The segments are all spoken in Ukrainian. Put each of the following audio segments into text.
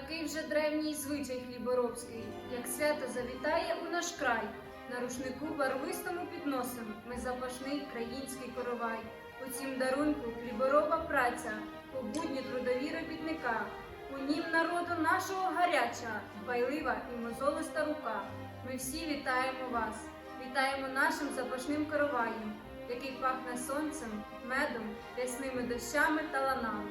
Такий вже древній звичай хліборобський, як свято завітає у наш край. На рушнику барвистому підносим ми запашний країнський коровай. У цім дарунку хлібороба праця, у будні трудові робітника. У нім народу нашого гаряча, дбайлива і мозолиста рука. Ми всі вітаємо вас, вітаємо нашим запашним короваєм, який пахне сонцем, медом, рясними дощами та ланами.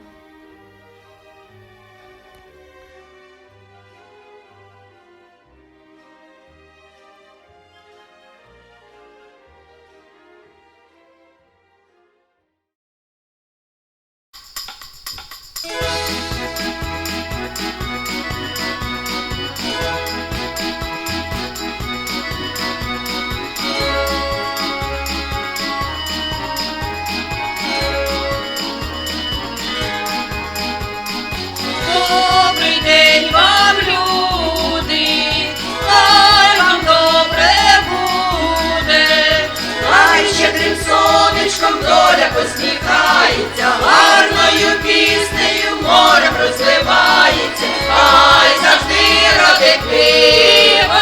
Сонечком доля посміхається, гарною піснею морем розливається, хай завжди родить пиво,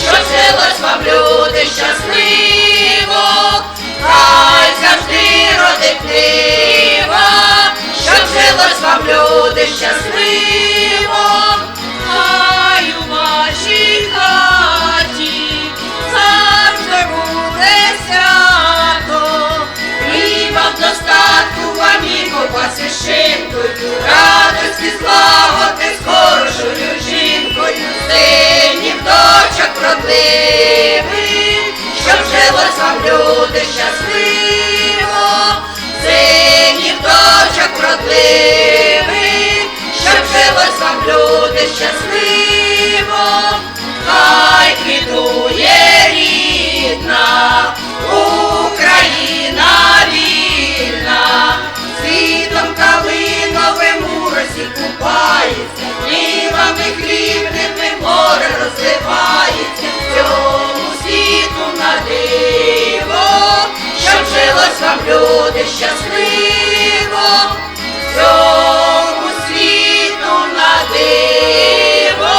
що жилось вам люди щасливо, хай завжди родить пиво, щоб жилось вам люди щасливо, з шинкою, жилось люди щасливо, цьому світу на диво,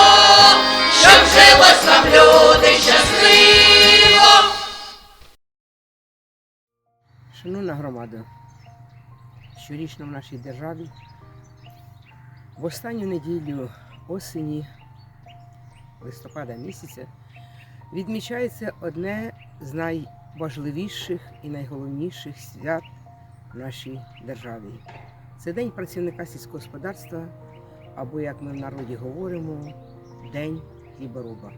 щоб жилось вам люди щасливо. Шановна громада, щорічно в нашій державі в останню неділю осені листопада місяця відмічається одне з найважливіших і найголовніших свят в нашій державі. Це День працівника сільського господарства, або, як ми в народі говоримо, День хлібороба.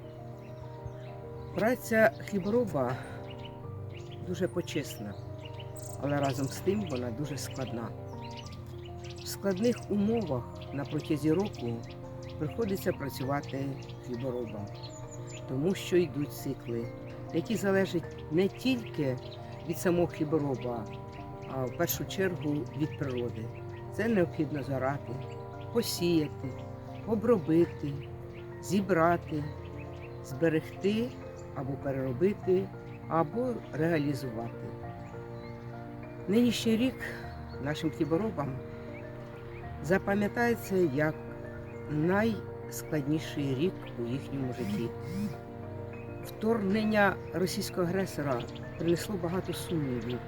Праця хлібороба дуже почесна але разом з тим вона дуже складна. В складних умовах на протязі року приходиться працювати хліборобам, тому що йдуть цикли, які залежать не тільки від самого хлібороба, а в першу чергу від природи. Це необхідно зорати, посіяти, обробити, зібрати, зберегти або переробити, або реалізувати. Нинішній рік нашим хліборобам запам'ятається як найскладніший рік у їхньому житті. Вторгнення російського агресора принесло багато сумнівів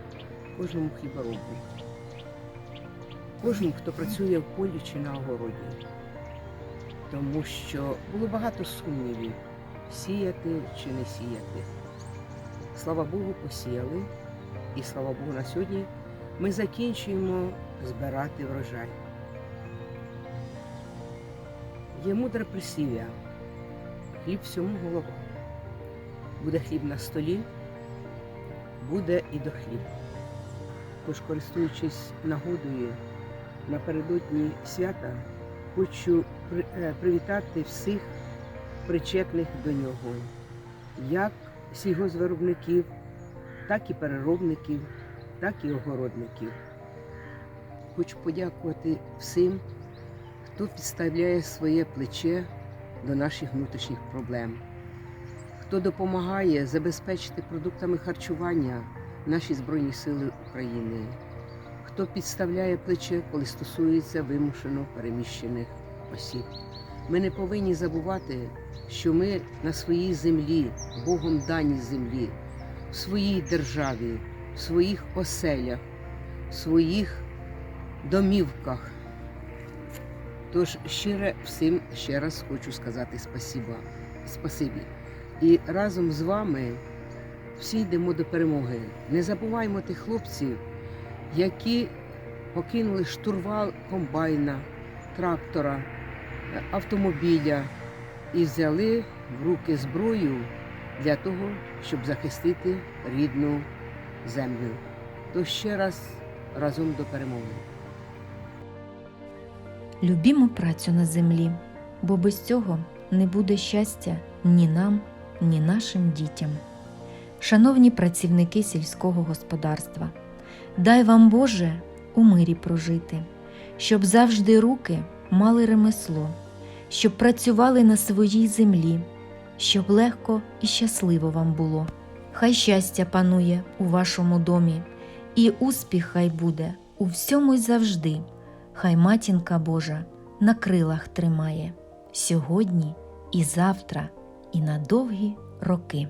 кожному хліборобу, кожному, хто працює в полі чи на огороді. Тому що було багато сумнівів, сіяти чи не сіяти. Слава Богу, посіяли. І слава Богу, на сьогодні ми закінчуємо збирати врожай. Є мудре присів'я. Хліб всьому голова. Буде хліб на столі, буде і до хліб. Тож, користуючись нагодою напередодні свята, хочу е, привітати всіх причетних до нього, як сільгоспвиробників, так і переробників, так і огородників. Хочу подякувати всім, хто підставляє своє плече до наших внутрішніх проблем, хто допомагає забезпечити продуктами харчування наші Збройні Сили України, хто підставляє плече, коли стосується вимушено переміщених осіб. Ми не повинні забувати, що ми на своїй землі, Богом даній землі, в своїй державі, в своїх оселях, в своїх домівках. Тож щире всім ще раз хочу сказати спасіба, спасибі. І разом з вами всі йдемо до перемоги. Не забуваймо тих хлопців, які покинули штурвал комбайна, трактора, автомобіля і взяли в руки зброю для того, щоб захистити рідну землю. То ще раз разом до перемоги. Любімо працю на землі, бо без цього не буде щастя ні нам, ні нашим дітям. Шановні працівники сільського господарства, дай вам Боже у мирі прожити, щоб завжди руки мали ремесло, щоб працювали на своїй землі, щоб легко і щасливо вам було. Хай щастя панує у вашому домі, і успіх хай буде у всьому й завжди. Хай матінка Божа на крилах тримає сьогодні і завтра, і на довгі роки.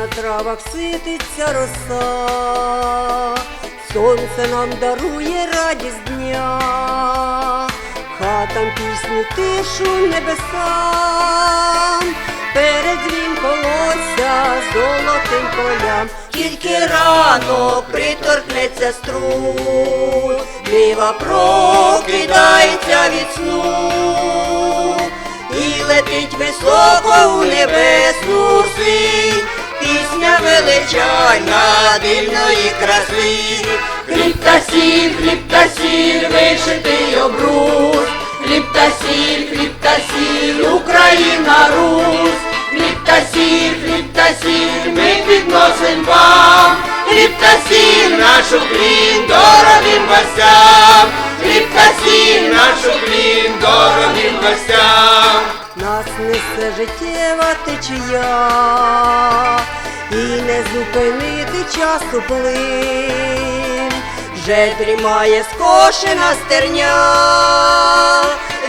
На травах сититься роса, сонце нам дарує радість дня, хатам пісню тишу небесам, перед дзвін колося золотим полям, тільки рано приторкнеться струн, Ліва прокидається від сну. Летить високо у небесну синь, пісня величальна дивної краси, хліб та сіль, хліб та сіль, вишитий обрус, хліб та сіль, хліб та сіль, Україна Русь, хліб та сіль, хліб та сіль, ми підносим вам, хліб та сіль, нашу клін, дорогим гостям, хліб та сіль, нашу клін, дорогим гостям. Життєва течія, і не зупинити часу плин, вже дрімає скошена стерня,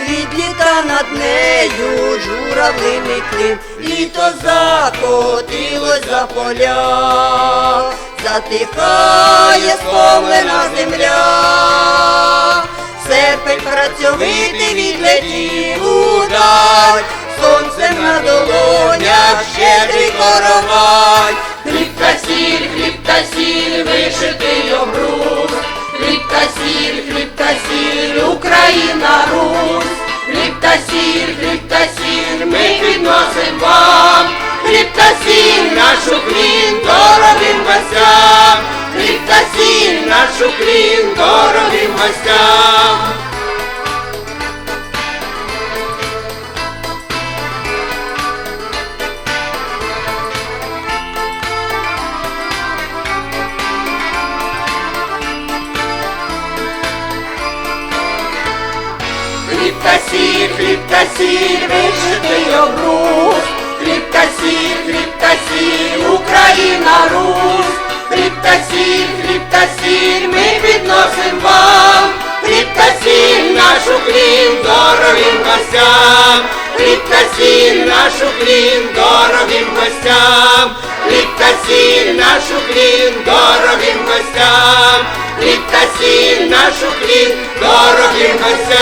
відліта над нею журавлиний клин, літо закотилось за поля, затихає сповнена земля. Серпень працьовитий відлетів. Сонцем на долонях щедрий коровай. Хліб та сіль, хліб та сіль, вишитий обрус, хліб та сіль, хліб та сіль, Україна Русь, хліб та сіль, хліб та сіль, ми підносим вам, хліб та сіль, нашу клін, дорогим гостям, хліб та сіль, нашу клін, дорогим гостям. Хліб та сіль, хліб та сіль, вишитий обрус, хліб та сіль, хліб та сіль, Україна Русь, хліб та сіль, хліб та сіль, ми підносим вам, хліб та сіль, нашу клін, дорогим гостям, хліб та сіль, нашу клін, дорогим гостям, Хліб та сіль нашу хлін, дорогим гостям, Хліб та сіль нашу хлін, дорогим гостям.